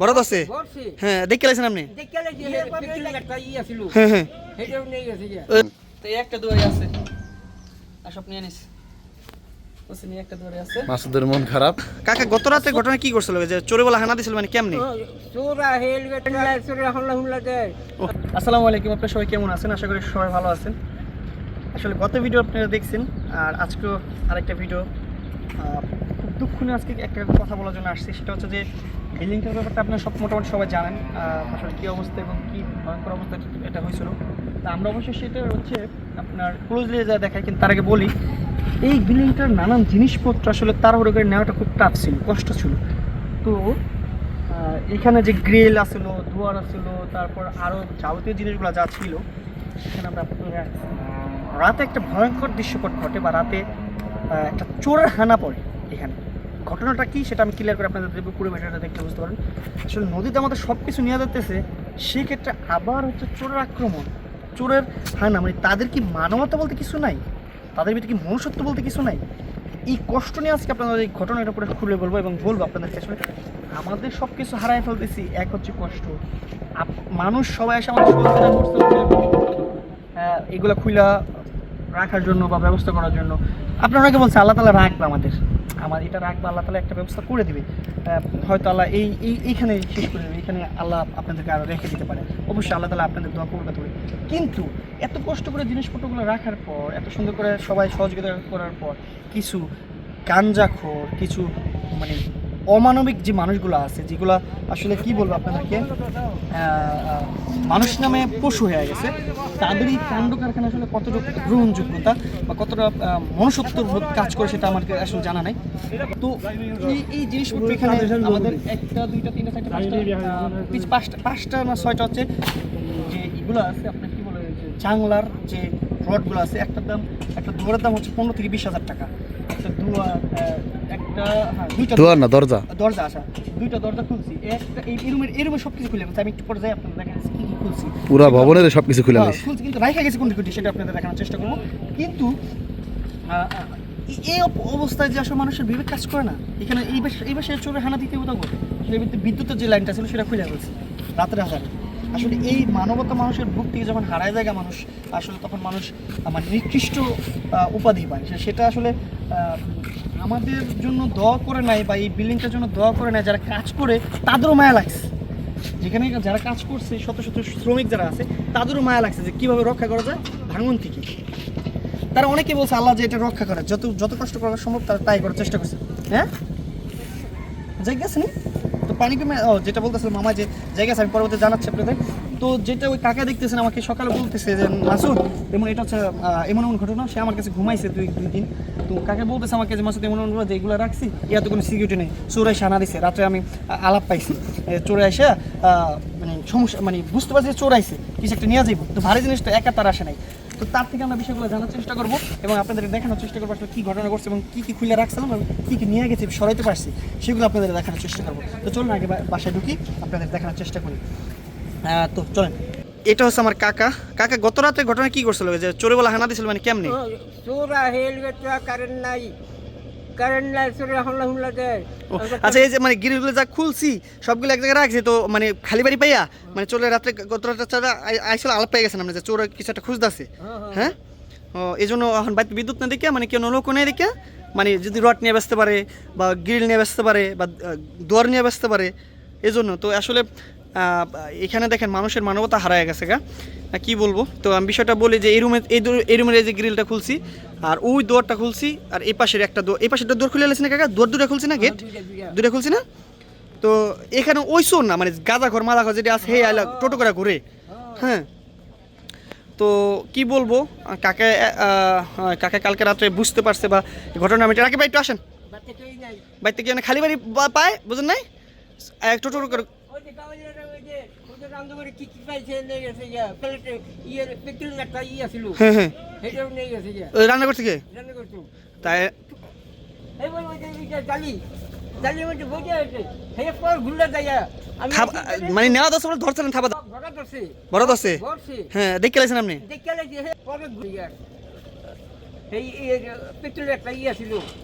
বড় আছে হ্যাঁ দেখে লাইছেন আপনি? হ্যাঁ হ্যাঁ। তো একটা দুয়ারি আছে। নিয়ে নিস। মাসুদের মন খারাপ। কাকা গত রাতে ঘটনা কি করছিল যে চোরে বলা হানা দিছিল মানে কেমনি? ও, আসসালামু আলাইকুম আপনারা সবাই কেমন আছেন? আশা করি সবাই ভালো আছেন। আসলে গত ভিডিও আপনারা দেখছেন আর আজকেও আরেকটা ভিডিও দুঃখ আজকে একটা কথা বলার জন্য আসছি, সেটা হচ্ছে যে বিল্ডিংটার ব্যাপারটা আপনারা সব মোটামুটি সবাই জানেন আসলে কী অবস্থা এবং কী ভয়ঙ্কর অবস্থা এটা- হয়েছিল। তা আমরা অবশ্যই সেটা হচ্ছে আপনার ক্লোজলি যা দেখাই কিন্তু তার আগে বলি, এই বিল্ডিংটার নানান জিনিসপত্র আসলে তাড়াহুড়ো করে নেওয়াটা খুব টাফ ছিল, কষ্ট ছিল। তো এখানে যে গ্রিল আসলো, দুয়ার আসলো, তারপর আরও যাবতীয় জিনিসগুলো যা ছিল, সেখানে আমরা রাতে একটা ভয়ঙ্কর দৃশ্যপট ঘটে বা রাতে একটা চোরের হানা পড়ে এখানে। ঘটনাটা কি সেটা আমি ক্লিয়ার করে আপনাদের দেবো, পুরো ভিডিওটা দেখতে বুঝতে পারেন আসলে নদীতে আমাদের সব কিছু নিয়ে যেতেছে সেক্ষেত্রে আবার হচ্ছে চোরের আক্রমণ। চোরের হানা মানে তাদের কি মানবতা বলতে কিছু নাই? তাদের ভিতরে কি মনুষ্যত্ব বলতে কিছু নাই? এই কষ্ট নিয়ে আজকে আপনাদের এই ঘটনাটা পুরো খুলে বলব এবং বলব আপনাদেরকে আসলে আমাদের সব কিছু হারায় ফেলতেছি, এক হচ্ছে কষ্ট। মানুষ সবাই এসে আমাদের সহযোগিতা করছে এগুলো খুলা রাখার জন্য বা ব্যবস্থা করার জন্য। আপনারা অনেকে বলছে, আল্লাহ তালা রাখবে আমাদের। আমার এটা রাখবে, আল্লাহ তালা একটা ব্যবস্থা করে দিবে। হয়তো আল্লাহ এই এই এইখানে শেষ করে দেবে এখানে আল্লাহ আপনাদেরকে আরও রেখে দিতে পারে। অবশ্যই আল্লাহ তালা আপনাদের দোয়া করবে তবে। কিন্তু এত কষ্ট করে জিনিসপত্রগুলো রাখার পর, এত সুন্দর করে সবাই সহযোগিতা করার পর, কিছু গাঞ্জাখোর, কিছু মানে অমানবিক যে মানুষগুলো আছে যেগুলো আসলে কি বলব আপনাদেরকে মানুষ নামে পশু হয়ে গেছে তাদের এই কাণ্ড কারখানা আসলে কতটুকু গ্রহণযোগ্যতা বা কতটা আহ, মনুষ্যত্ববোধ কাজ করে সেটা আমার আসলে জানা নাই। তো এই এই জিনিসপত্র এখানে আমাদের একটা দুইটা তিনটা চারটা পাঁচটা পাঁচটা পাঁচটা না ছয়টা হচ্ছে যে এগুলো আছে আপনার কি বলে যে জাংলার যে রডগুলো আছে একটার দাম একটা দুয়ারের দাম হচ্ছে পনেরো থেকে বিশ হাজার টাকা। একটা দুয়ার আহ, একটা হ্যাঁ দুইটা দুয়ার না দরজা? দরজা আসা দুইটা দরজা খুলছি। একটা এই এই রুমের এই রুমে সব কিছু খুলে আমি একটু পরে যাই আপনাদের দেখেন কি কি খুলছি। পুরা ভবনের সবকিছু খুলে হ্যাঁ, খুলছি কিন্তু গেছে কোনটি সেটা আপনাদের দেখানোর চেষ্টা করব। কিন্তু এই- অবস্থায় যে আসলে মানুষের বিবেক কাজ করে না এখানে এই বাসায় চোরে হানা দিতে কোথাও করে বিদ্যুতের যে লাইনটা ছিল সেটা খুলে গেছে রাতের হাজারে আসলে এই মানবতা মানুষের বুক থেকে যখন হারায় জায়গা মানুষ আসলে তখন মানুষ আমার নিকৃষ্ট উপাধি পায়। সেটা আসলে আহ, আমাদের জন্য দোয়া করে নাই বা এই বিল্ডিংটার জন্য দোয়া করে নাই, যারা কাজ করে, তাদেরও মায়া লাগছে। যেখানে যারা কাজ করছে, শত শত শ্রমিক যারা আছে, তাদেরও মায়া লাগছে যে কীভাবে রক্ষা করা যায় ভাঙন থেকে। তারা অনেকে বলছে, আল্লাহ যে এটা রক্ষা করে, যত যত কষ্ট করা সম্ভব, তারা তাই করার চেষ্টা করছে। হ্যাঁ? জায়গা আছে নি? তো পানি কমে ও, যেটা বলতেছিল মামা যে জায়গা আছে, আমি পরবর্তী জানাচ্ছি আপনাদের। তো যেটা ওই কাকা দেখতেছেন, আমাকে সকালে বলতেছে যে, মাসুদ, এমন এটা হচ্ছে এমন এমন ঘটনা, সে আমার কাছে ঘুমাইছে দুই দুই দিন। তো কাকা বলতেছে আমাকে যে, মাসুদ, এমন এমন যে এগুলো রাখছি ইয়াতে কোনো সিকিউরিটি নেই, চোরাই সানা দিছে, রাত্রে আমি আলাপ পাইছি। চোরে এসে মানে সমস্যা মানে বুঝতে পারছি চোরাইছে কিছু একটা নিয়ে যাইব। তো ভারী জিনিসটা একা তার আসে নাই। তো তার থেকে আমরা বিষয়গুলো জানার চেষ্টা করব এবং আপনাদের দেখানোর চেষ্টা করব আসলে কী ঘটনা ঘটছে এবং কী কী খুলে রাখছিলাম এবং কী কী নিয়ে গেছি, সরাইতে পারছি, সেগুলো আপনাদের দেখানোর চেষ্টা করব। তো চলুন আগে বাসায় ঢুকি, আপনাদের দেখানোর চেষ্টা করি। তো চলেন। এটা হচ্ছে আমার কাকা। কাকা গত রাতে ঘটনা কি করছিল? যে চোরে বলা হানা দিছিল মানে কেমনি? চোরা হেলমেট কারেন্ট নাই। কারেন্ট নাই চোরা হামলা হুমলা দেয়। ও, আচ্ছা এই যে মানে গিরিগুলো যা খুলছি সবগুলো এক জায়গায় রাখছি তো মানে খালি বাড়ি পাইয়া মানে চোরে রাত্রে গত রাতে চারা আইসলে আলাপ পেয়ে গেছেন আপনি যে চোর কিছু একটা খুঁজতেছে। হ্যাঁ ও এই জন্য এখন বাড়িতে বিদ্যুৎ না দেখে মানে কেউ লোক নেই দেখে মানে যদি রড নিয়ে বেসতে পারে বা গ্রিল নিয়ে বেসতে পারে বা দোয়ার নিয়ে বেসতে পারে এই জন্য তো আসলে এখানে দেখেন মানুষের মানবতা হারায় গেছে গা। কি বলব? তো আমি বিষয়টা বলি যে এই রুমে এই এই রুমের এই যে গ্রিলটা খুলছি আর ওই দোয়ারটা খুলছি আর এই পাশের একটা দোর এই পাশেরটা দোর খুলে না কাকা? দোর দুটা খুলছি না গেট দুটা খুলছি না? তো এখানে ওই শোন না মানে গাঁদা ঘর মাদা ঘর যেটা আছে হে আইলা টোটো করে ঘুরে। হ্যাঁ। তো কি বলব? কাকে কাকা কালকে রাত্রে বুঝতে পারছে বা ঘটনা আমি রাখি ভাই একটু আসেন। বাড়িতে গিয়ে খালি বাড়ি পায়? বুঝেন নাই? এক টোটো করে রান্না করছে কে? তাই বল মানে নেওয়া দশ বছর ধরছেন থাবা ঘটা ধরছে। বড় দশে ধরছে। হ্যাঁ দেখে লাইছেন আপনি? একটা ইয়ে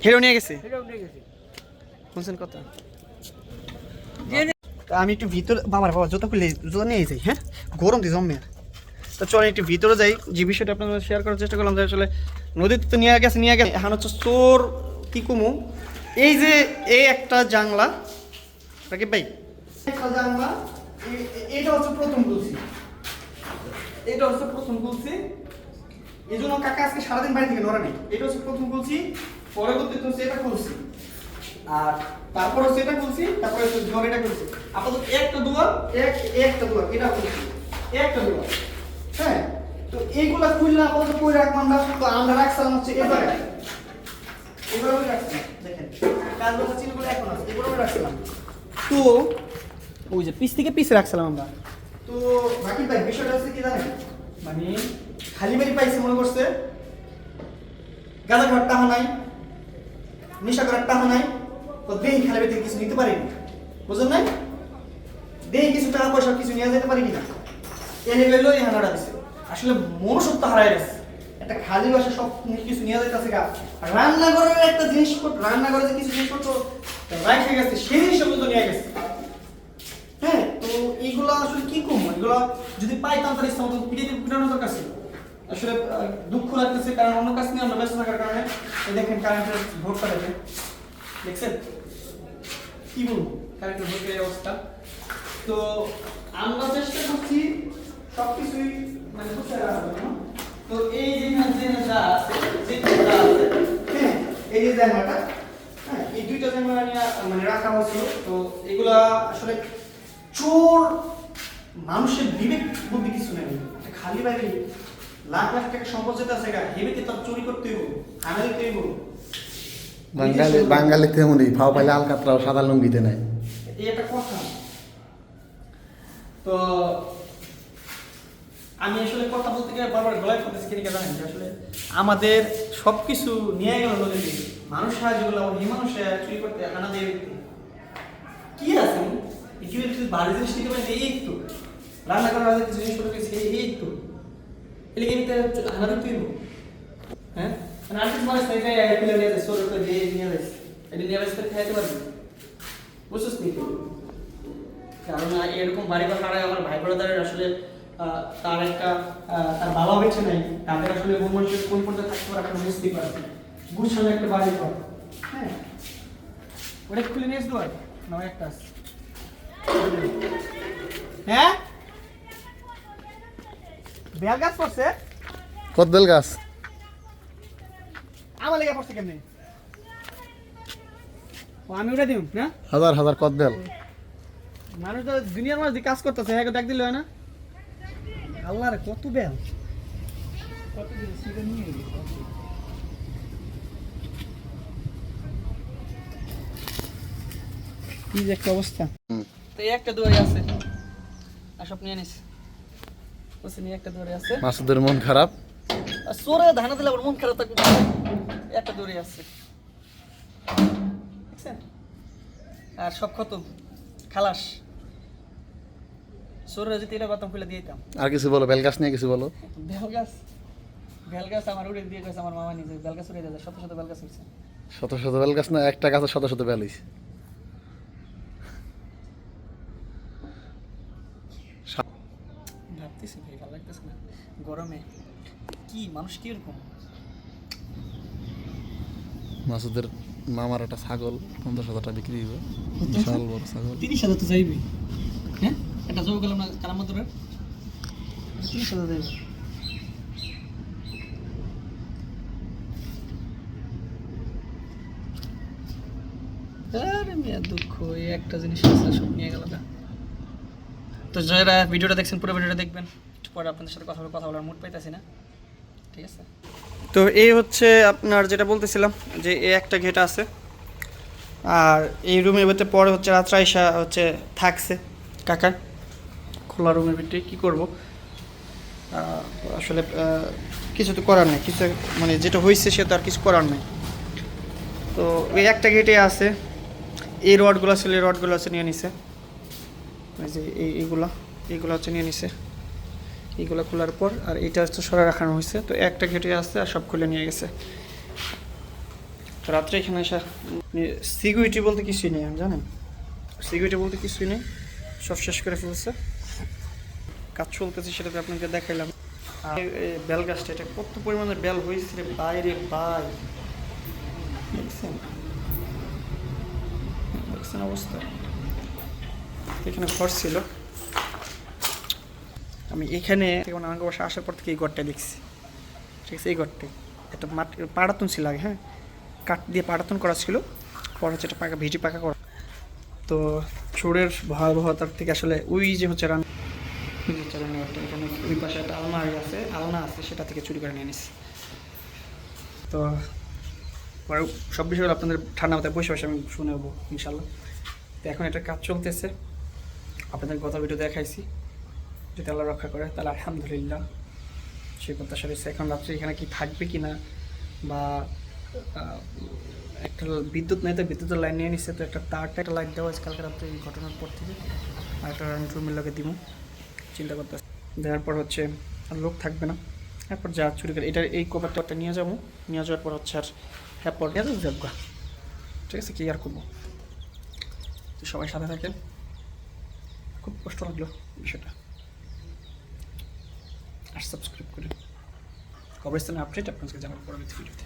হেরো নিয়ে গেছে? সেটাও নিয়ে গেছে। শুনছেন কথা? আমি একটু ভিতরে বাবার বাবা, জুতা খুলে জুতা নিয়ে যাই হ্যাঁ? গরম দিয়ে জমে তো চলো একটু ভিতরে যাই। যে বিষয়টা আপনাদের শেয়ার করার চেষ্টা করলাম যে আসলে নদীতে তো নিয়ে গেছে নিয়ে গেছে। এখন হচ্ছে চোর কি কুমু? এই যে এই একটা জাংলা। রাকিব ভাই। এটা হচ্ছে প্রথম খুলছি এটা হচ্ছে প্রথম খুলছি এই জন্য কাকা আজকে সারাদিন বাড়ি থেকে নড়ে নেই। এটা হচ্ছে প্রথম খুলছি পরবর্তীতে হচ্ছে এটা খুলছি আর তারপর এটা খুলছি তারপরে জ্বর এটা খুলছি। আপাতত একটা দুয়ার এক একটা দুয়ার এটা খুলছি। একটা দুয়ার হ্যাঁ? তো এইগুলা খুললে আপাতত কই রাখব আমরা? তো আমরা রাখছিলাম হচ্ছে এবারে। এবারে আমি রাখছিলাম দেখেন কাজ বাজা চিনগুলো এখন আছে এগুলো আমি রাখছিলাম। তো ওই যে পিস থেকে পিস রাখছিলাম আমরা। তো বাকি ভাই বিষয়টা হচ্ছে কি জানেন? মানে? খালি বাড়ি পাইছে মনে করছে। গাঁজা খাওয়ার টাহা নাই নেশা করার টাহা নাই। তো দেহি খালি বাড়ি কিছু নিতে পারিনি? বুঝলেন নাই? দেহি কিছু টাকা পয়সা কিছু নিয়ে যেতে পারি কিনা এনে গেল এই হানাটা দিছে। আসলে মনুষ্যত্ব হারাই গেছে। একটা খালি বাসা সব কিছু নিয়ে যাইতেছে গা। রান্নাঘরের একটা জিনিসপত্র রান্নাঘরে যে কিছু জিনিসপত্র রাখে গেছে, সেই জিনিসপত্র নিয়ে গেছে। হ্যাঁ তো এইগুলো আসলে কি কম এগুলো যদি পাইতাম তাহলে ইচ্ছা মতো পিঠে পিটানো দরকার ছিল। আসলে দুঃখ লাগতেছে, কারণ অন্য কাজ নিয়ে আমরা ব্যস্ত থাকার কারণে। দেখেন কারেন্টের ভোটটা দেখেন। দেখছেন? কি বলব? কারেন্টের এই অবস্থা। তো আমরা চেষ্টা করছি সবকিছুই মানে বুঝতে তো এই যে যে আছে, যে যা আছে হ্যাঁ এই যে জায়গাটা হ্যাঁ এই দুইটা নিয়ে মানে রাখা হয়েছিল। তো এগুলা আসলে চোর, মানুষের বিবেক বুদ্ধি কিছু নেই। খালি বাড়ি, লাখ লাখ টাকা সম্পদ যেটা আছে গা হেবেতে তার চুরি করতে হইব হানা দিতে হইব বাঙালি বাঙালি পাইলে সাদা লুঙ্গিতে নাই একটা কথা। তো আমি আসলে কথা বলতে বারবার গলায় কিনে জানেন আসলে আমাদের সবকিছু নিয়ে গেল যেগুলো এই মানুষ চুরি করতে কি আছে কি বাড়ি জিনিস নিতে পারেন, এই একটু। রান্না করার কিছু এই একটু। এলে কি নিতে হানা দিতে হইব হ্যাঁ? আর্টিস্ট মানুষ তাই তাই খুলে নিয়ে যায় সোর করে দিয়ে নিয়ে যায় এটা নিয়ে আসতে খাইতে পারবে বুঝছিস নি তুই? কারণ এরকম বাড়ি হারায় আমার ভাই আসলে তার একটা তার বাবা বেঁচে নাই, তাদের আসলে মন মানুষের কোন থাকতে পারে বুঝতেই পারছি গুছানো একটা বাড়ি ঘর। হ্যাঁ। ওটা খুলে নিয়ে আসতে একটা হ্যাঁ? বেল গাছ পড়ছে? কদবেল গাছ। আমার লেগে পড়ছে কেমনি? ও আমি দিম না? হাজার হাজার কদবেল মানুষ তো দুনিয়ার মানুষ কাজ করতেছে হ্যাঁ দেখ দিলে হয় না? আল্লাহ রে কত বেল কত নিয়ে কি যে একটা অবস্থা। তো একটা দুয়ারে আছে। নিয়ে নিস বুঝছি নিয়ে একটা দুয়ারে আছে। মাসুদের মন খারাপ? আর সোরে ধানা দিলে আবার মন খারাপ থাকবে। একটা দূরে আছে। দেখছেন? আর সব খতম খালাস। সোরে যদি এটা বাতাম খুলে দিয়ে দিতাম। আর কিছু বলো বেল গাছ নিয়ে কিছু বলো। বেল গাছ বেল গাছ আমার উড়ে দিয়ে গেছে আমার মামা নিজে। বেল গাছ উড়ে দিয়ে শত শত বেল গাছ উঠছে শত শত বেল গাছ না একটা গাছে শত শত বেল হইছে। ভাবতেছি ভাই ভালো লাগতেছে না। গরমে কি মানুষ কি এরকম মাসুদের মামার একটা ছাগল পঞ্চাশ হাজার টাকা বিক্রি হইব। বিশাল বড় ছাগল। তিরিশ হাজার তো চাইবি। হ্যাঁ? গেলাম না কালাম তিরিশ হাজার চাইবে আরে মিয়া দুঃখ এই একটা জিনিস আছে সব নিয়ে গেল তো যারা ভিডিওটা দেখছেন পুরো ভিডিওটা দেখবেন। একটু পরে আপনাদের সাথে কথা বলে কথা বলার মুড পাইতেছি না। ঠিক আছে? তো এই হচ্ছে আপনার যেটা বলতেছিলাম, যে এই একটা ঘেটা আছে। আর এই রুমের ভিতরে পরে হচ্ছে রাত্রে আইসা হচ্ছে থাকছে কাকা খোলা রুমের ভিতরে কী করব? আসলে কিছু তো করার নেই। কিছু মানে যেটা হয়েছে সে তো আর কিছু করার নেই। তো এই একটা গেটে আছে। এই রডগুলো ছিল এই রডগুলো আছে নিয়ে নিছে। এই যে এই, এইগুলা, এইগুলো হচ্ছে নিয়ে নিছে। এইগুলো খোলার পর, আর এইটা হচ্ছে সরা রাখানো হয়েছে। তো একটা ঘেটে আছে আর সব খুলে নিয়ে গেছে। রাত্রে এখানে এসে সিকিউরিটি বলতে কিছুই নেই, জানেন? সিকিউরিটি বলতে কিছুই নেই। সব শেষ করে ফেলছে। কাজ চলতেছে সেটা তো আপনাকে দেখাইলাম। বেল গাছটা, এটা কত পরিমাণে বেল হয়েছে বাইরে বাই দেখছেন? দেখছেন অবস্থা? এখানে ঘর ছিল। আমি এখানে আমাকে বাসা আসার পর থেকে এই ঘরটা দেখছি। ঠিক আছে, এই ঘরটাই। একটা মাটি পাড়াতন ছিল আগে হ্যাঁ? কাঠ দিয়ে পাড়াতন করা ছিল। পর হচ্ছে এটা পাকা ভিজি পাকা করা। তো চোরের ভয়াবহতার থেকে আসলে ওই যে হচ্ছে রান এখানে ওই পাশে একটা আলমারি আছে। আলনা আছে, সেটা থেকে চুরি করে নিয়ে নিছি। তো পরে সব বিষয়গুলো আপনাদের ঠান্ডা মাথায় বসে বসে আমি শুনে নেব, ইনশাল্লাহ। তো এখন একটা কাজ চলতেছে। আপনাদের গত ভিডিও দেখাইছি। যদি আল্লাহ রক্ষা করে, তাহলে আলহামদুলিল্লাহ। সে প্রত্যাশা রয়েছে। এখন রাত্রে এখানে কি থাকবে কি না, বা একটা বিদ্যুৎ নেই তো, বিদ্যুতের লাইন নিয়ে নিচ্ছে তো একটা তারটা, একটা লাইট দেওয়া হয়েছে কালকে রাত্রে এই ঘটনার পর থেকে। আর একটা রুমের লোকে দিব চিন্তা করতে দেওয়ার পর হচ্ছে আর লোক থাকবে না। এরপর যা চুরি করে এটা এই কভারটা নিয়ে যাব। নিয়ে যাওয়ার পর হচ্ছে আর হ্যাঁ পর নিয়ে যাব। ঠিক আছে, কি আর করব? সবাই সাথে থাকে। খুব কষ্ট লাগল বিষয়টা। আর সাবস্ক্রাইব করুন কবরস্থানের আপডেট আপনাকে জানাব পরবর্তী ভিডিওতে।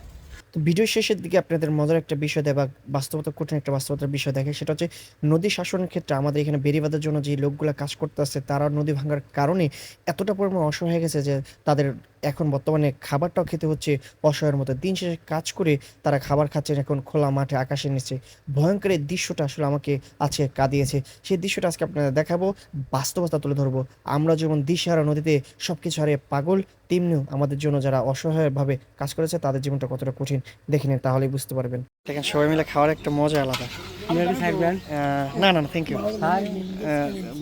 তো ভিডিও শেষের দিকে আপনাদের মজার একটা বিষয় দেয় বা বাস্তবতা, কঠিন একটা বাস্তবতার বিষয় দেখে, সেটা হচ্ছে নদী শাসনের ক্ষেত্রে আমাদের এখানে বেরিবাদের জন্য যে লোকগুলো কাজ করতে আসছে, তারা নদী ভাঙার কারণে এতটা পরিমাণ অসহায় হয়ে গেছে যে তাদের এখন বর্তমানে খাবারটাও খেতে হচ্ছে অসহায়ের মতো। দিন শেষে কাজ করে তারা খাবার খাচ্ছেন এখন খোলা মাঠে, আকাশের নিচে। ভয়ঙ্কর দৃশ্যটা আসলে আমাকে আছে কাঁদিয়েছে। সেই দৃশ্যটা আজকে আপনাদের দেখাবো, বাস্তবতা তুলে ধরবো। আমরা যেমন দিশেহারা নদীতে সব কিছু হারিয়ে পাগল, তেমনিও আমাদের জন্য যারা অসহায়ভাবে কাজ করেছে তাদের জীবনটা কতটা কঠিন। দেখে নিন, তাহলেই বুঝতে পারবেন। দেখেন, সবাই মিলে খাওয়ার একটা মজা আলাদা। না না না থ্যাংক ইউ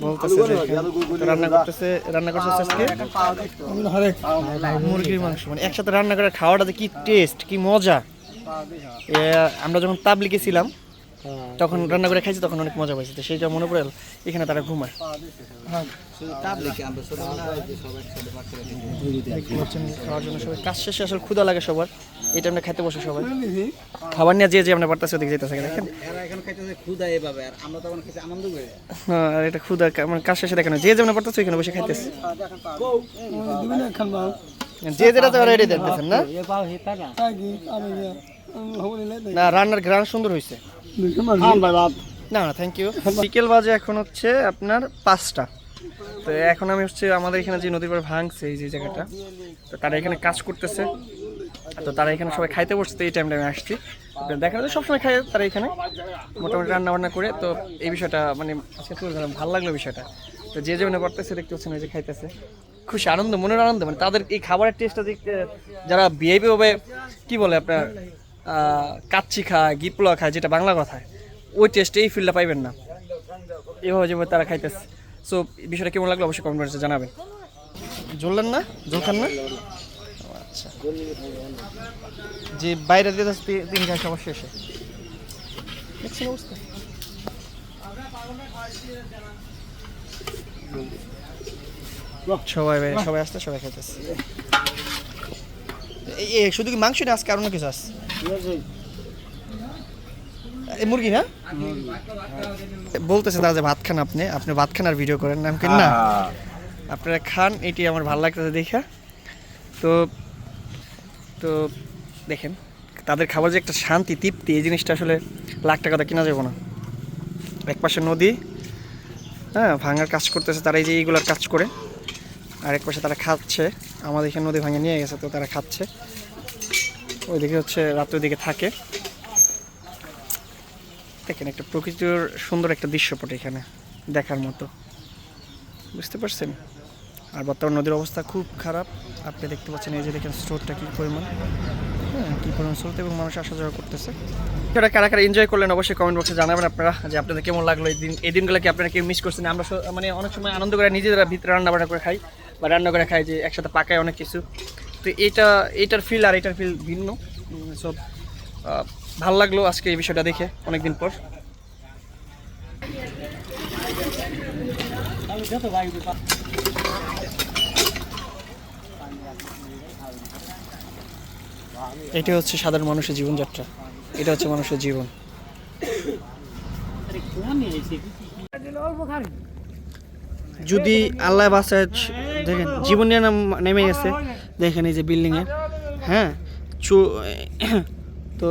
বলতেছে যে রান্না করতেছে রান্না করতেছে আজকে মুরগির মাংস। মানে একসাথে রান্না করে খাওয়াটা কি টেস্ট কি মজা। আমরা যখন তাবলিকে ছিলাম তখন রান্না করে খাইছি তখন অনেক মজা পাইছি। তো সেইটা মনে পড়ে এখানে তারা ঘুমায়। খাওয়ার জন্য সবাই কাজ শেষে আসলে ক্ষুধা লাগে সবার টাইমটা খাইতে বসে সবাই। খাবার নিয়ে যে যে আমরা পারতেছি ওদিকে যেতেছে দেখেন? এরা এখন খাইতেছে ক্ষুদা এভাবে আর আমরা তখন খেতে আনন্দ করে। হ্যাঁ আর এটা ক্ষুধা কা- মানে কাজ শেষে দেখেন যে যেমন পারতেছে ওইখানে বসে খাইতেছে। যে যেটা তো রেডি দেখতেছেন না? এ পাও হেতা না না রান্নার গ্রান সুন্দর হয়েছে না না থ্যাংক ইউ বিকেল বাজে এখন হচ্ছে আপনার পাঁচটা। তো এখন আমি হচ্ছে আমাদের এখানে যে নদীর পাড়ে ভাঙছে, এই যে জায়গাটা, তো তারা এখানে কাজ করতেছে। তো তারা এখানে সবাই খাইতে বসছে এই টাইমটা আমি আসছি। দেখেন তো সবসময় খায় তারা এখানে। মোটামুটি রান্না বান্না করে, তো এই বিষয়টা মানে আজকে তুলে ধরলাম ভালো লাগল বিষয়টা। তো যে যেমন করতেছে দেখতে পাচ্ছেন যে খাইতেছে। খুশি, আনন্দ, মনের আনন্দ মানে তাদের এই খাবারের টেস্টটা যারা বিআইপি ভাবে, কি বলে আপনার কাচ্চি খায় গিপলা খায়, যেটা বাংলা কথায় ওই টেস্টে এই ফিল্ডটা পাইবেন না। এভাবে যেভাবে তারা খাইতেছে। সো বিষয়টা কেমন লাগল অবশ্যই কমেন্ট জানাবেন। জ্বললেন না? জল খান না আচ্ছা। যে বাইরে দিয়ে যাচ্ছে তিন ঘাস অবশ্যই এসে অবস্থা? সবাই ভাই সবাই আসতে সবাই খাইতেছে। শুধু কি মাংস না, আজকে আর অন্য কিছু আছে। মুরগি না বলতেছে দাদা যে ভাত খান আপনি আপনি ভাত খান আর ভিডিও করেন আমি না। আপনারা খান এটি আমার ভালো লাগতেছে দেখা। তো তো দেখেন তাদের খাবার যে একটা শান্তি তৃপ্তি এই জিনিসটা আসলে লাখ টাকা দিয়ে কিনা যাব না। এক পাশে নদী হ্যাঁ ভাঙার কাজ করতেছে তারা এই যে এইগুলোর কাজ করে। আর এক পাশে তারা খাচ্ছে আমাদের এখানে নদী ভাঙে নিয়ে গেছে তো তারা খাচ্ছে। ওইদিকে হচ্ছে রাত্রের দিকে থাকে। দেখেন একটা প্রকৃতির সুন্দর একটা দৃশ্যপট এখানে দেখার মতো। বুঝতে পারছেন? আর বর্তমান নদীর অবস্থা খুব খারাপ। আপনি দেখতে পাচ্ছেন এই যে দেখেন স্রোতটা কী পরিমাণ। হ্যাঁ কী পরিমাণ স্রোত এবং মানুষ আসা যাওয়া করতেছে। সেটা কারা কারা এনজয় করলেন অবশ্যই কমেন্ট বক্সে জানাবেন আপনারা যে আপনাদের কেমন লাগল এই দিন এই দিনগুলো কি আপনারা কেউ মিস করছেন? আমরা মানে অনেক সময় আনন্দ করে নিজেরা ভিতরে রান্না বান্না করে খাই বা রান্না করে খাই যে একসাথে পাকায় অনেক কিছু। তো এটা, এটার ফিল আর এটার ফিল ভিন্ন। সব ভালো লাগল আজকে এই বিষয়টা দেখে অনেকদিন পর। এটা হচ্ছে সাধারণ মানুষের জীবনযাত্রা। এটা হচ্ছে মানুষের জীবন। যদি আল্লাহ বাসায় দেখেন, জীবন নিয়ে নেমে গেছে। দেখেন এই যে বিল্ডিংয়ে হ্যাঁ? চু, তো,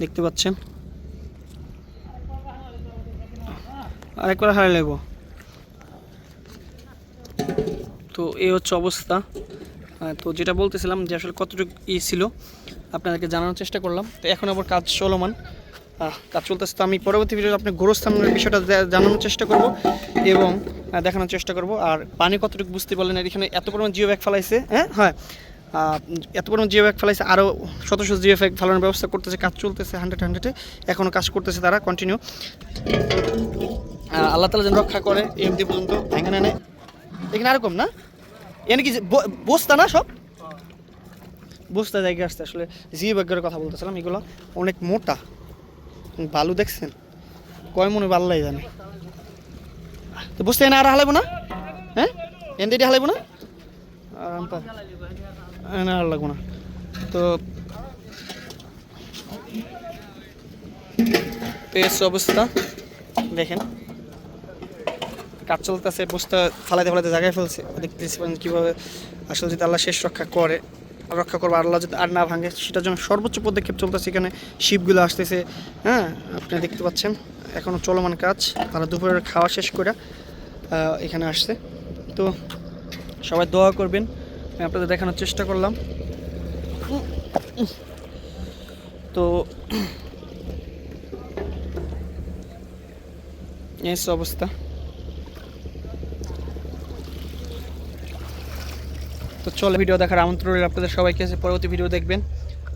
দেখতে পাচ্ছেন? আরেকবার হারাই লাগবো তো এই হচ্ছে অবস্থা। তো যেটা বলতেছিলাম যে আসলে কতটুকু ই ছিল, আপনাদেরকে জানানোর চেষ্টা করলাম। তো এখন আবার কাজ চলমান। কাজ চলতেছে। তো আমি পরবর্তী ভিডিওতে আপনার গোরস্থানের বিষয়টা জানানোর চেষ্টা করব। এবং দেখানোর চেষ্টা করব। আর পানি কতটুকু বুঝতে পারলেন এখানে এত পরিমাণ জিও ব্যাগ ফেলাইছে হ্যাঁ? হয়। এত পরিমাণ জিও ব্যাগ ফেলাইছে আরও শত শত জিও ব্যাগ ফেলানোর ব্যবস্থা করতেছে, কাজ চলতেছে হান্ড্রেড হান্ড্রেডে এখনও কাজ করতেছে তারা কন্টিনিউ আল্লাহ তালা যেন রক্ষা করে এমনি পর্যন্ত এখানে নেয় এখানে আরকম না? এখানে কি বস্তা না সব? বস্তা জায়গায় আসতে আসলে, জিও ব্যাগের কথা বলতেছিলাম, এগুলো অনেক মোটা। বালু দেখছেন? কয় মনে বাল্লাই জানে। তো বস্তা এনে আর হালাইবো না? হ্যাঁ? এনে দিয়ে হালাইবো না? আরাম পা এনে আর লাগবো না। তো পেস অবস্থা, দেখেন। কাজ চলতেছে, বস্তা ফালাইতে ফালাইতে জায়গায় ফেলছে। দেখতেছি কীভাবে আসলে যদি আল্লাহ শেষ রক্ষা করে। রক্ষা করব আল্লাহ যদি আর না ভাঙে, সেটার জন্য সর্বোচ্চ পদক্ষেপ চলতেছে এখানে। শিপগুলো আসতেছে হ্যাঁ? আপনি দেখতে পাচ্ছেন এখনও চলমান কাজ। তারা দুপুরের খাওয়া শেষ করে এখানে আসছে। তো সবাই দোয়া করবেন আপনাদের দেখানোর চেষ্টা করলাম। তো এই অবস্থা। তো চলো ভিডিও দেখার আমন্ত্রণ রইল আপনাদের সবাইকে আছে পরবর্তী ভিডিও দেখবেন।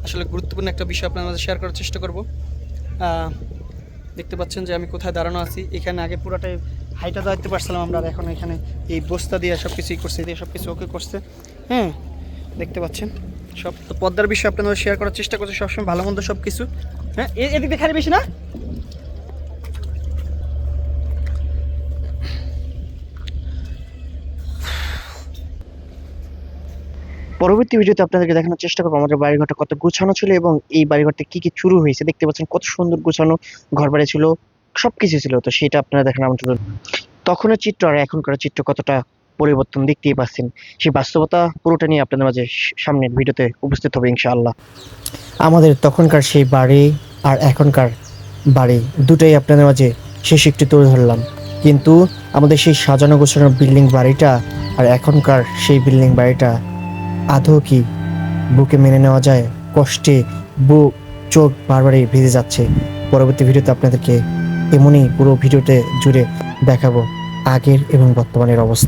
আসলে গুরুত্বপূর্ণ একটা বিষয় আপনাদের শেয়ার করার চেষ্টা করব। দেখতে পাচ্ছেন যে আমি কোথায় দাঁড়ানো আছি। এখানে আগে পুরোটাই হাইটা দাঁড়াতে পারছিলাম, আমরা এখন এখানে এই বস্তা দিয়ে সব কিছুই করছে, দিয়ে সব কিছু ওকে করছে। হ্যাঁ দেখতে পাচ্ছেন। সব তো পদ্মার বিষয় আপনাদের শেয়ার করার চেষ্টা করছে, সবসময় ভালো মন্দ সব কিছু হ্যাঁ এদিক দেখারে বেশি না। পরবর্তী ভিডিওতে আপনাদেরকে দেখানোর চেষ্টা করব আমাদের বাড়িঘরটা কত গুছানো ছিল এবং এই বাড়িঘরটা কি কি চুরু হয়েছে। দেখতে পাচ্ছেন কত সুন্দর গুছানো ঘর বাড়ি ছিল, সবকিছু ছিল। তো সেটা আপনারা দেখেন রইল। তখনের চিত্র আর এখনকার চিত্র কতটা পরিবর্তন দেখতেই পাচ্ছেন। সেই বাস্তবতা পুরোটা নিয়ে আপনাদের মাঝে সামনের ভিডিওতে উপস্থিত হবে ইনশাআল্লাহ। আমাদের তখনকার সেই বাড়ি আর এখনকার বাড়ি দুটাই আপনাদের মাঝে শেষ একটু তুলে ধরলাম। কিন্তু আমাদের সেই সাজানো গোছানো বিল্ডিং বাড়িটা আর এখনকার সেই বিল্ডিং বাড়িটা আদৌ কি বুকে মেনে নেওয়া যায়? কষ্টে বুক চোখ বারবারই ভিজে যাচ্ছে। পরবর্তী ভিডিওতে আপনাদেরকে এমনই পুরো ভিডিওতে জুড়ে দেখাবো আগের এবং বর্তমানের অবস্থা।